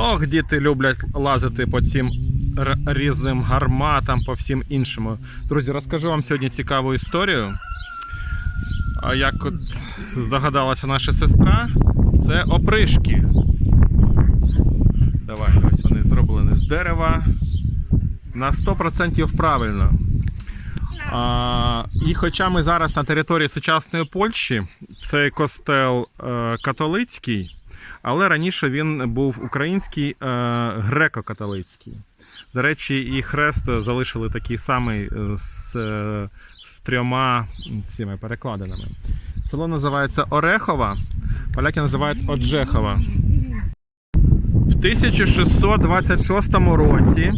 Ох, діти люблять лазити по цим різним гарматам, по всім іншому. Друзі, розкажу вам сьогодні цікаву історію. Як от здогадалася наша сестра, це опришки. Давай, ось вони зроблені з дерева. На 100% правильно. А, і хоча ми зараз на території сучасної Польщі, цей костел е, католицький, але раніше він був український е, греко-католицький. До речі, і хрест залишили такий самий е, з, е, з трьома цими перекладинами. Село називається Орехова, поляки називають Оджехова. В 1626 році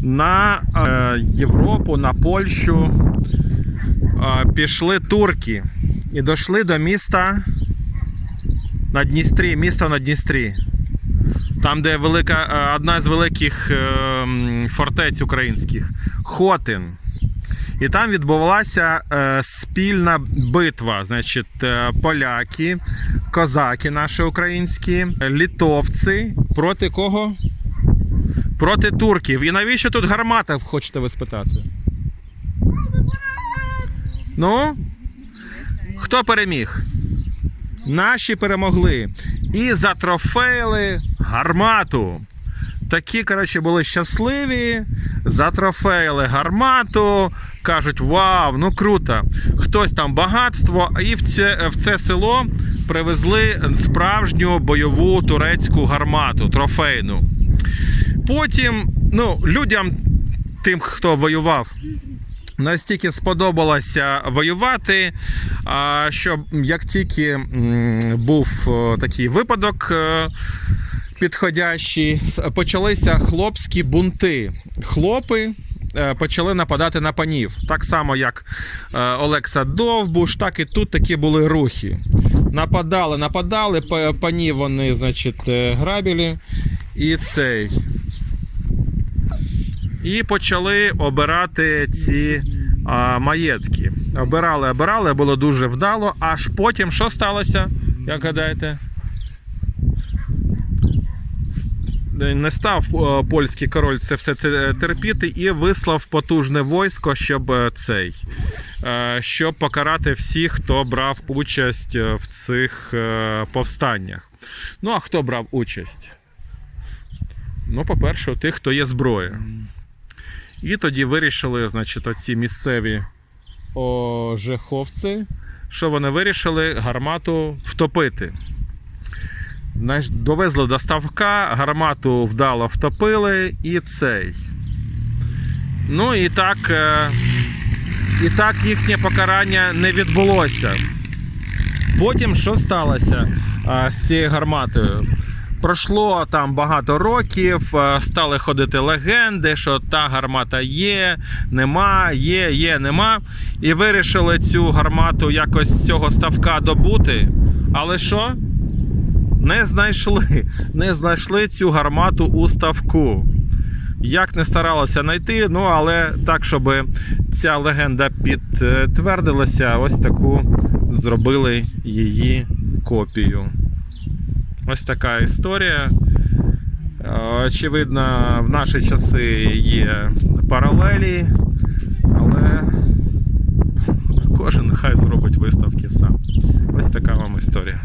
на Європу, на Польщу пішли турки і дійшли до міста на Дністрі, місто на Дністрі. Там, де велика, е, одна з великих е, фортець українських Хотин. І там відбувалася е, спільна битва. Значить, поляки, козаки наші українські, літовці проти кого? Проти турків. І навіщо тут гармата, хочете ви спитати? Ну? Хто переміг? Наші перемогли. І затрофеїли гармату. Такі, коротше, були щасливі, затрофеїли гармату, кажуть, вау, ну круто. Хтось там багатство, і в це, в це село привезли справжню бойову турецьку гармату, трофейну. Потім, ну, людям, тим, хто воював, настільки сподобалося воювати, що як тільки був такий випадок. е, Підходящі, с- почалися хлопські бунти. Хлопи е, почали нападати на панів. Так само, як е, Олекса Довбуш, так і тут такі були рухи. Нападали, нападали, па- панів вони, значить, е, грабили. І цей. І почали обирати ці маєтки. Обирали, обирали, було дуже вдало. Аж потім що сталося? Як гадаєте? Не став е, польський король це все це терпіти і вислав потужне військо, щоб е, цей, е, щоб покарати всіх, хто брав участь е, в цих е, повстаннях. Ну а хто брав участь? Ну, по-перше, тих, хто є зброя. І тоді вирішили, значить, оці місцеві ожеховці, що вони вирішили гармату втопити. Довезли до ставка, гармату вдало втопили і цей. Ну і так, е, і так їхнє покарання не відбулося. Потім що сталося з цією гарматою? Пройшло там багато років, е, стали ходити легенди, що та гармата є, нема, є, є, нема. І вирішили цю гармату якось з цього ставка добути. Але що? Не знайшли. Не знайшли цю гармату у ставку. Як не старалися знайти, ну але так, щоб ця легенда підтвердилася, ось таку зробили її копію. Ось така історія. Е, Очевидно, в наші часи є паралелі, але кожен хай зробить виставки сам. Ось така вам історія.